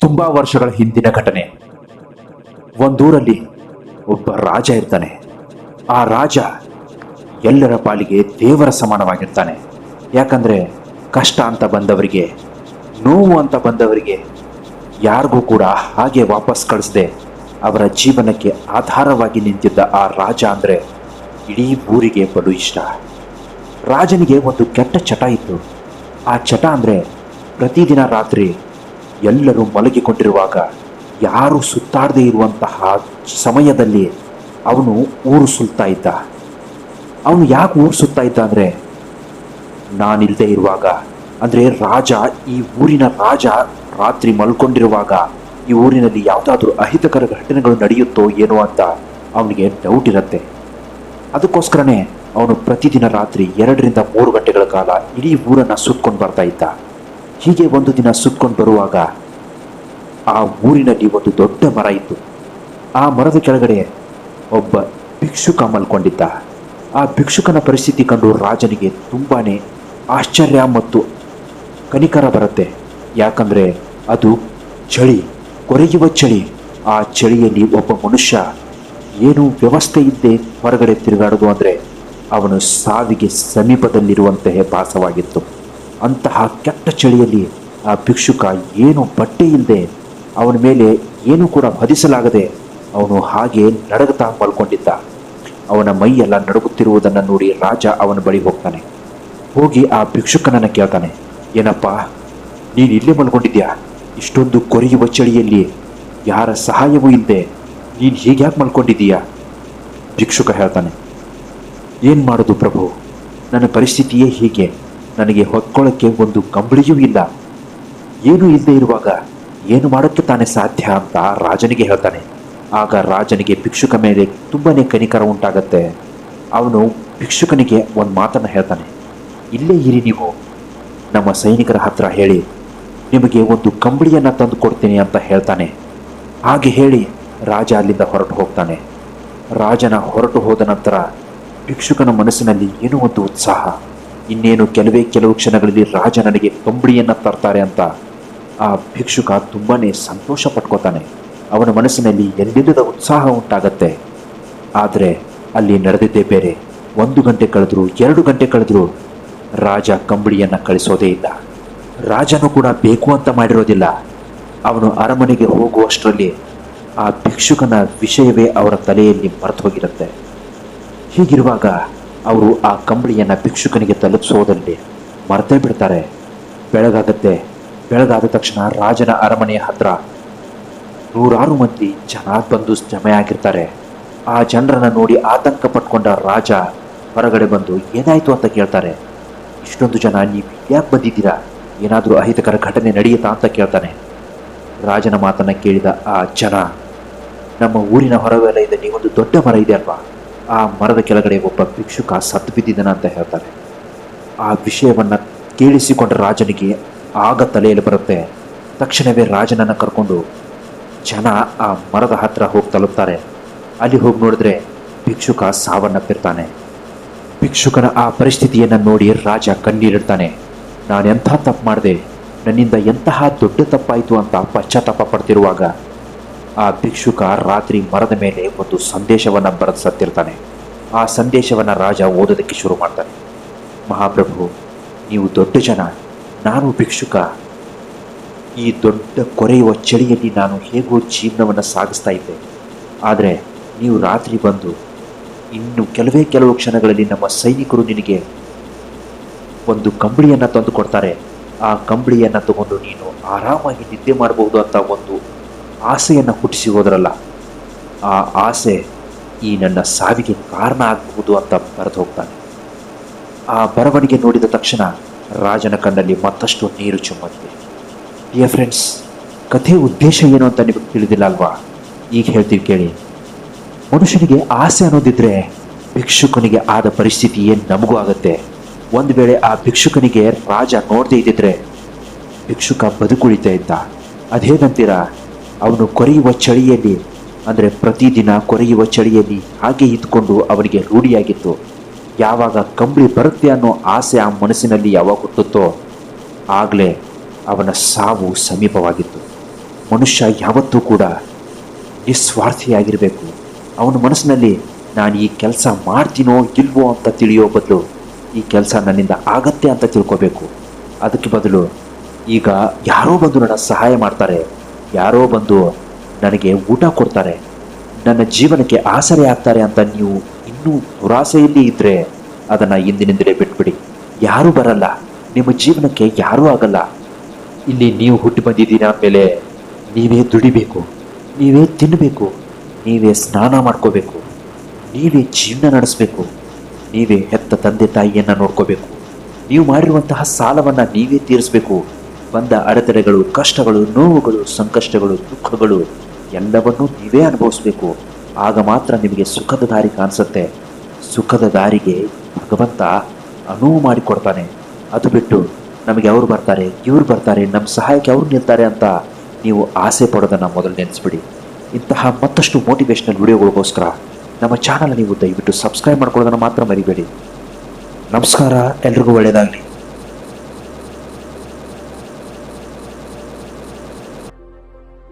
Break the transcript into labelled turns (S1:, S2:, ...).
S1: ತುಂಬಾ ವರ್ಷಗಳ ಹಿಂದಿನ ಘಟನೆ. ಒಂದೂರಲ್ಲಿ ಒಬ್ಬ ರಾಜ ಇರ್ತಾನೆ. ಆ ರಾಜ ಎಲ್ಲರ ಪಾಲಿಗೆ ದೇವರ ಸಮಾನವಾಗಿರ್ತಾನೆ. ಯಾಕಂದ್ರೆ ಕಷ್ಟ ಅಂತ ಬಂದವರಿಗೆ, ನೋವು ಅಂತ ಬಂದವರಿಗೆ ಯಾರಿಗೂ ಕೂಡ ಹಾಗೆ ವಾಪಸ್ ಕಳಿಸದೆ ಅವರ ಜೀವನಕ್ಕೆ ಆಧಾರವಾಗಿ ನಿಂತಿದ್ದ ಆ ರಾಜ ಅಂದ್ರೆ ಇಡೀ ಊರಿಗೆ ಬಲು ಇಷ್ಟ. ರಾಜನಿಗೆ ಒಂದು ಕೆಟ್ಟ ಚಟ ಇತ್ತು. ಆ ಚಟ ಅಂದ್ರೆ ಪ್ರತಿದಿನ ರಾತ್ರಿ ಎಲ್ಲರೂ ಮಲಗಿಕೊಂಡಿರುವಾಗ ಯಾರು ಸುತ್ತಾಡದೇ ಇರುವಂತಹ ಸಮಯದಲ್ಲಿ ಅವನು ಊರು ಸುಲ್ತಾ ಇದ್ದ. ಅವನು ಯಾಕೆ ಊರು ಸುತ್ತಾ ಇದ್ದ ಅಂದರೆ ನಾನಿಲ್ಲದೆ ಇರುವಾಗ, ಅಂದರೆ ರಾಜ ಈ ಊರಿನ ರಾಜ ರಾತ್ರಿ ಮಲ್ಕೊಂಡಿರುವಾಗ ಈ ಊರಿನಲ್ಲಿ ಯಾವುದಾದ್ರೂ ಅಹಿತಕರ ಘಟನೆಗಳು ನಡೆಯುತ್ತೋ ಏನೋ ಅಂತ ಅವನಿಗೆ ಡೌಟ್ ಇರುತ್ತೆ. ಅದಕ್ಕೋಸ್ಕರನೇ ಅವನು ಪ್ರತಿದಿನ ರಾತ್ರಿ ಎರಡರಿಂದ ಮೂರು ಗಂಟೆಗಳ ಕಾಲ ಇಡೀ ಊರನ್ನು ಸುತ್ಕೊಂಡು ಬರ್ತಾ ಇದ್ದ. ಹೀಗೆ ಒಂದು ದಿನ ಸುತ್ಕೊಂಡು ಬರುವಾಗ ಆ ಊರಿನಲ್ಲಿ ಒಂದು ದೊಡ್ಡ ಮರ ಇತ್ತು. ಆ ಮರದ ಕೆಳಗಡೆ ಒಬ್ಬ ಭಿಕ್ಷುಕ ಮಲ್ಕೊಂಡಿದ್ದ. ಆ ಭಿಕ್ಷುಕನ ಪರಿಸ್ಥಿತಿ ಕಂಡು ರಾಜನಿಗೆ ತುಂಬಾ ಆಶ್ಚರ್ಯ ಮತ್ತು ಕನಿಕರ ಬರುತ್ತೆ. ಯಾಕಂದರೆ ಅದು ಚಳಿ, ಕೊರೆಯುವ ಚಳಿ. ಆ ಚಳಿಯಲ್ಲಿ ಒಬ್ಬ ಮನುಷ್ಯ, ಏನು ವ್ಯವಸ್ಥೆ ಇದ್ದೇ ಹೊರಗಡೆ ತಿರುಗಾಡೋದು ಅಂದರೆ ಅವನು ಸಾವಿಗೆ ಸಮೀಪದಲ್ಲಿರುವಂತಹ ಭಾಸವಾಗಿತ್ತು. ಅಂತಹ ಕೆಟ್ಟ ಚಳಿಯಲ್ಲಿ ಆ ಭಿಕ್ಷುಕ ಏನು ಬಟ್ಟೆ ಇಲ್ಲದೆ ಅವನ ಮೇಲೆ ಏನೂ ಕೂಡ ಹೊದಿಸಲಾಗದೆ ಅವನು ಹಾಗೆ ನಡಗುತ್ತಾ ಮಲ್ಕೊಂಡಿದ್ದ. ಅವನ ಮೈಯೆಲ್ಲ ನಡುಗುತ್ತಿರುವುದನ್ನು ನೋಡಿ ರಾಜ ಅವನ ಬಳಿ ಹೋಗ್ತಾನೆ. ಹೋಗಿ ಆ ಭಿಕ್ಷುಕನನ್ನು ಕೇಳ್ತಾನೆ, ಏನಪ್ಪ, ನೀನು ಇಲ್ಲೇ ಮಲ್ಕೊಂಡಿದ್ಯಾ? ಇಷ್ಟೊಂದು ಕೊರೆಯುವ ಚಳಿಯಲ್ಲಿ ಯಾರ ಸಹಾಯವೂ ಇಲ್ಲದೆ ನೀನು ಹೀಗ್ಯಾಕೆ ಮಲ್ಕೊಂಡಿದ್ದೀಯಾ? ಭಿಕ್ಷುಕ ಹೇಳ್ತಾನೆ, ಏನು ಮಾಡೋದು ಪ್ರಭು? ನನ್ನ ಪರಿಸ್ಥಿತಿಯೇ ಹೀಗೆ. ನನಗೆ ಹೊತ್ಕೊಳ್ಳೋಕ್ಕೆ ಒಂದು ಕಂಬಳಿಯೂ ಇಲ್ಲ. ಏನೂ ಇಲ್ಲದೆ ಇರುವಾಗ ಏನು ಮಾಡೋಕ್ಕೆ ತಾನೇ ಸಾಧ್ಯ ಅಂತ ರಾಜನಿಗೆ ಹೇಳ್ತಾನೆ. ಆಗ ರಾಜನಿಗೆ ಭಿಕ್ಷುಕ ಮೇಲೆ ತುಂಬಾನೇ ಕನಿಕರ ಉಂಟಾಗತ್ತೆ. ಅವನು ಭಿಕ್ಷುಕನಿಗೆ ಒಂದು ಮಾತನ್ನು ಹೇಳ್ತಾನೆ. ಇಲ್ಲೇ ಇರಿ ನೀವು. ನಮ್ಮ ಸೈನಿಕರ ಹತ್ರ ಹೇಳಿ. ನಿಮಗೆ ಒಂದು ಕಂಬಳಿಯನ್ನು ತಂದು ಕೊಡ್ತೀನಿ ಅಂತ ಹೇಳ್ತಾನೆ. ಹಾಗೆ ಹೇಳಿ ರಾಜ ಅಲ್ಲಿಂದ ಹೊರಟು ಹೋಗ್ತಾನೆ. ರಾಜನ ಹೊರಟು ಹೋದ ನಂತರ ಭಿಕ್ಷುಕನ ಮನಸ್ಸಿನಲ್ಲಿ ಏನೋ ಒಂದು ಉತ್ಸಾಹ. ಇನ್ನೇನು ಕೆಲವೇ ಕೆಲವು ಕ್ಷಣಗಳಲ್ಲಿ ರಾಜ ನನಗೆ ಕಂಬಳಿಯನ್ನು ತರ್ತಾರೆ ಅಂತ ಆ ಭಿಕ್ಷುಕ ತುಂಬಾ ಸಂತೋಷ ಪಟ್ಕೋತಾನೆ. ಅವನ ಮನಸ್ಸಿನಲ್ಲಿ ಎಲ್ಲಿಲ್ಲದ ಉತ್ಸಾಹ ಉಂಟಾಗತ್ತೆ. ಆದರೆ ಅಲ್ಲಿ ನಡೆದಿದ್ದೇ ಬೇರೆ. ಒಂದು ಗಂಟೆ ಕಳೆದ್ರು, ಎರಡು ಗಂಟೆ ಕಳೆದ್ರು ರಾಜ ಕಂಬಳಿಯನ್ನು ಕಳಿಸೋದೇ ಇಲ್ಲ. ರಾಜನು ಕೂಡ ಬೇಕು ಅಂತ ಮಾಡಿರೋದಿಲ್ಲ. ಅವನು ಅರಮನೆಗೆ ಹೋಗುವಷ್ಟರಲ್ಲಿ ಆ ಭಿಕ್ಷುಕನ ವಿಷಯವೇ ಅವರ ತಲೆಯಲ್ಲಿ ಮರೆತು ಹೋಗಿರುತ್ತೆ. ಹೀಗಿರುವಾಗ ಅವರು ಆ ಕಂಬಳಿಯನ್ನು ಭಿಕ್ಷುಕನಿಗೆ ತಲುಪಿಸೋದಲ್ಲಿ ಮರೆತೇ ಬಿಡ್ತಾರೆ. ಬೆಳಗಾಗತ್ತೆ. ಬೆಳಗಾದ ತಕ್ಷಣ ರಾಜನ ಅರಮನೆಯ ಹತ್ರ ನೂರಾರು ಮಂದಿ ಜನ ಬಂದು ಜಮೆಯಾಗಿರ್ತಾರೆ. ಆ ಜನರನ್ನು ನೋಡಿ ಆತಂಕ ಪಟ್ಕೊಂಡ ರಾಜ ಹೊರಗಡೆ ಬಂದು, ಏನಾಯಿತು ಅಂತ ಕೇಳ್ತಾರೆ? ಇಷ್ಟೊಂದು ಜನ ನೀವು ಯಾಕೆ ಬಂದಿದ್ದೀರಾ? ಏನಾದರೂ ಅಹಿತಕರ ಘಟನೆ ನಡೆಯುತ್ತಾ? ಅಂತ ಕೇಳ್ತಾನೆ. ರಾಜನ ಮಾತನ್ನು ಕೇಳಿದ ಆ ಜನ, ನಮ್ಮ ಊರಿನ ಹೊರಗಡೆ ಇದೆ, ನೀವೊಂದು ದೊಡ್ಡ ಮರ ಇದೆ ಅಲ್ವಾ? ಆ ಮರದ ಕೆಳಗಡೆ ಒಬ್ಬ ಭಿಕ್ಷುಕ ಸತ್ತು ಬಿದ್ದಿದ್ದಾನೆ ಅಂತ ಹೇಳ್ತಾರೆ. ಆ ವಿಷಯವನ್ನು ಕೇಳಿಸಿಕೊಂಡ ರಾಜನಿಗೆ ಆಗ ತಲೆಯಲ್ಲಿ ಬರುತ್ತೆ. ತಕ್ಷಣವೇ ರಾಜನನ್ನು ಕರ್ಕೊಂಡು ಜನ ಆ ಮರದ ಹತ್ರ ಹೋಗಿ ತಲುಪ್ತಾರೆ. ಅಲ್ಲಿ ಹೋಗಿ ನೋಡಿದ್ರೆ ಭಿಕ್ಷುಕ ಸಾವನ್ನಪ್ಪಿರ್ತಾನೆ. ಭಿಕ್ಷುಕನ ಆ ಪರಿಸ್ಥಿತಿಯನ್ನು ನೋಡಿ ರಾಜ ಕಣ್ಣೀರಿಡ್ತಾನೆ. ನಾನೆಂಥ ತಪ್ಪು ಮಾಡಿದೆ? ನನ್ನಿಂದ ಎಂತಹ ದೊಡ್ಡ ತಪ್ಪಾಯಿತು ಅಂತ ಪಶ್ಚಾತ್ತಾಪ ಪಡ್ತಿರುವಾಗ ಆ ಭಿಕ್ಷುಕ ರಾತ್ರಿ ಮರದ ಮೇಲೆ ಒಂದು ಸಂದೇಶವನ್ನು ಬರೆದು ಸತ್ತಿರ್ತಾನೆ. ಆ ಸಂದೇಶವನ್ನು ರಾಜ ಓದೋದಕ್ಕೆ ಶುರು ಮಾಡ್ತಾನೆ. ಮಹಾಪ್ರಭು, ನೀವು ದೊಡ್ಡ ಜನ, ನಾನು ಭಿಕ್ಷುಕ. ಈ ದೊಡ್ಡ ಕೊರೆಯುವ ಚಳಿಯಲ್ಲಿ ನಾನು ಹೇಗೋ ಜೀವನವನ್ನು ಸಾಗಿಸ್ತಾ ಇದ್ದೆ. ಆದರೆ ನೀವು ರಾತ್ರಿ ಬಂದು ಇನ್ನು ಕೆಲವೇ ಕೆಲವು ಕ್ಷಣಗಳಲ್ಲಿ ನಮ್ಮ ಸೈನಿಕರು ನಿನಗೆ ಒಂದು ಕಂಬಳಿಯನ್ನು ತಂದು ಕೊಡ್ತಾರೆ. ಆ ಕಂಬಳಿಯನ್ನು ತಗೊಂಡು ನೀನು ಆರಾಮಾಗಿ ನಿದ್ದೆ ಮಾಡಬಹುದು ಅಂತ ಒಂದು ಆಸೆಯನ್ನು ಹುಟ್ಟಿಸಿ ಹೋದ್ರಲ್ಲ, ಆ ಆಸೆ ಈ ನನ್ನ ಸಾವಿಗೆ ಕಾರಣ ಆಗಬಹುದು ಅಂತ ಬರೆದು ಹೋಗ್ತಾನೆ. ಆ ಬರವಣಿಗೆ ನೋಡಿದ ತಕ್ಷಣ ರಾಜನ ಕಣ್ಣಲ್ಲಿ ಮತ್ತಷ್ಟು ನೀರು ಚುಮ್ಮದಿದೆ ಡಿಯರ್ ಫ್ರೆಂಡ್ಸ್ ಕಥೆ ಉದ್ದೇಶ ಏನು ಅಂತ ನಿಮಗೆ ತಿಳಿದಿಲ್ಲ ಅಲ್ವಾ? ಈಗ ಹೇಳ್ತೀವಿ ಕೇಳಿ. ಮನುಷ್ಯನಿಗೆ ಆಸೆ ಅನ್ನೋದಿದ್ರೆ ಭಿಕ್ಷುಕನಿಗೆ ಆದ ಪರಿಸ್ಥಿತಿ ಏನು ನಮಗೂ ಆಗುತ್ತೆ. ಒಂದು ವೇಳೆ ಆ ಭಿಕ್ಷುಕನಿಗೆ ರಾಜ ನೋಡದೇ ಇದ್ದಿದ್ರೆ ಭಿಕ್ಷುಕ ಬದುಕುಳಿತಾ ಇದ್ದ. ಅದೇನಂತೀರಾ? ಅವನು ಕೊರೆಯುವ ಚಳಿಯಲ್ಲಿ, ಅಂದರೆ ಪ್ರತಿದಿನ ಕೊರೆಯುವ ಚಳಿಯಲ್ಲಿ ಹಾಗೆ ಇದ್ಕೊಂಡು ಅವನಿಗೆ ರೂಢಿಯಾಗಿತ್ತು. ಯಾವಾಗ ಕಂಬಳಿ ಬರುತ್ತೆ ಅನ್ನೋ ಆಸೆ ಆ ಮನಸ್ಸಿನಲ್ಲಿ ಯಾವಾಗ ಹುಟ್ಟುತ್ತೋ, ಆಗಲೇ ಅವನ ಸಾವು ಸಮೀಪವಾಗಿತ್ತು. ಮನುಷ್ಯ ಯಾವತ್ತೂ ಕೂಡ ನಿಸ್ವಾರ್ಥಿಯಾಗಿರಬೇಕು. ಅವನ ಮನಸ್ಸಿನಲ್ಲಿ, ನಾನು ಈ ಕೆಲಸ ಮಾಡ್ತೀನೋ ಇಲ್ವೋ ಅಂತ ತಿಳಿಯೋ ಬದಲು ಈ ಕೆಲಸ ನನ್ನಿಂದ ಆಗತ್ತೆ ಅಂತ ತಿಳ್ಕೋಬೇಕು. ಅದಕ್ಕೆ ಬದಲು ಈಗ ಯಾರೋ ಬಂದು ನನ್ನ ಸಹಾಯ ಮಾಡ್ತಾರೆ. ಯಾರೋ ಬಂದು ನನಗೆ ಊಟ ಕೊಡ್ತಾರೆ. ನನ್ನ ಜೀವನಕ್ಕೆ ಆಸರೆ ಆಗ್ತಾರೆ ಅಂತ ನೀವು ಇನ್ನೂ ದುರಾಸೆಯಲ್ಲಿ ಇದ್ದರೆ ಅದನ್ನು ಇಂದಿನಿಂದಲೇ ಬಿಟ್ಬಿಡಿ. ಯಾರೂ ಬರಲ್ಲ. ನಿಮ್ಮ ಜೀವನಕ್ಕೆ ಯಾರೂ ಆಗಲ್ಲ. ಇಲ್ಲಿ ನೀವು ಹುಟ್ಟಿ ಬಂದಿದ್ದೀರಾ ಮೇಲೆ ನೀವೇ ದುಡಿಬೇಕು. ನೀವೇ ತಿನ್ನಬೇಕು. ನೀವೇ ಸ್ನಾನ ಮಾಡ್ಕೋಬೇಕು. ನೀವೇ ಜೀವನ ನಡೆಸಬೇಕು. ನೀವೇ ಹೆತ್ತ ತಂದೆ ತಾಯಿಯನ್ನು ನೋಡ್ಕೋಬೇಕು. ನೀವು ಮಾಡಿರುವಂತಹ ಸಾಲವನ್ನು ನೀವೇ ತೀರಿಸಬೇಕು. ಬಂದ ಅಡೆತಡೆಗಳು, ಕಷ್ಟಗಳು, ನೋವುಗಳು, ಸಂಕಷ್ಟಗಳು, ದುಃಖಗಳು ಎಲ್ಲವನ್ನೂ ನೀವೇ ಅನುಭವಿಸ್ಬೇಕು. ಆಗ ಮಾತ್ರ ನಿಮಗೆ ಸುಖದ ದಾರಿ ಕಾಣಿಸುತ್ತೆ. ಸುಖದ ದಾರಿಗೆ ಭಗವಂತ ಅನುವು ಮಾಡಿಕೊಡ್ತಾನೆ. ಅದು ಬಿಟ್ಟು ನಮಗೆ ಅವ್ರು ಬರ್ತಾರೆ? ಇವ್ರು ಬರ್ತಾರೆ. ನಮ್ಮ ಸಹಾಯಕ್ಕೆ ಅವ್ರು ನಿಲ್ತಾರೆ ಅಂತ ನೀವು ಆಸೆ ಪಡೋದನ್ನು ಮೊದಲು ನೆನೆಸ್ಬಿಡಿ. ಇಂತಹ ಮತ್ತಷ್ಟು ಮೋಟಿವೇಶ್ನಲ್ ವಿಡಿಯೋಗಳಿಗೋಸ್ಕರ ನಮ್ಮ ಚಾನಲ್ ನೀವು ದಯವಿಟ್ಟು ಸಬ್ಸ್ಕ್ರೈಬ್ ಮಾಡ್ಕೊಳ್ಳೋದನ್ನು ಮಾತ್ರ ಮರಿಬೇಡಿ. ನಮಸ್ಕಾರ. ಎಲ್ರಿಗೂ ಒಳ್ಳೆಯದಾಗಲಿ.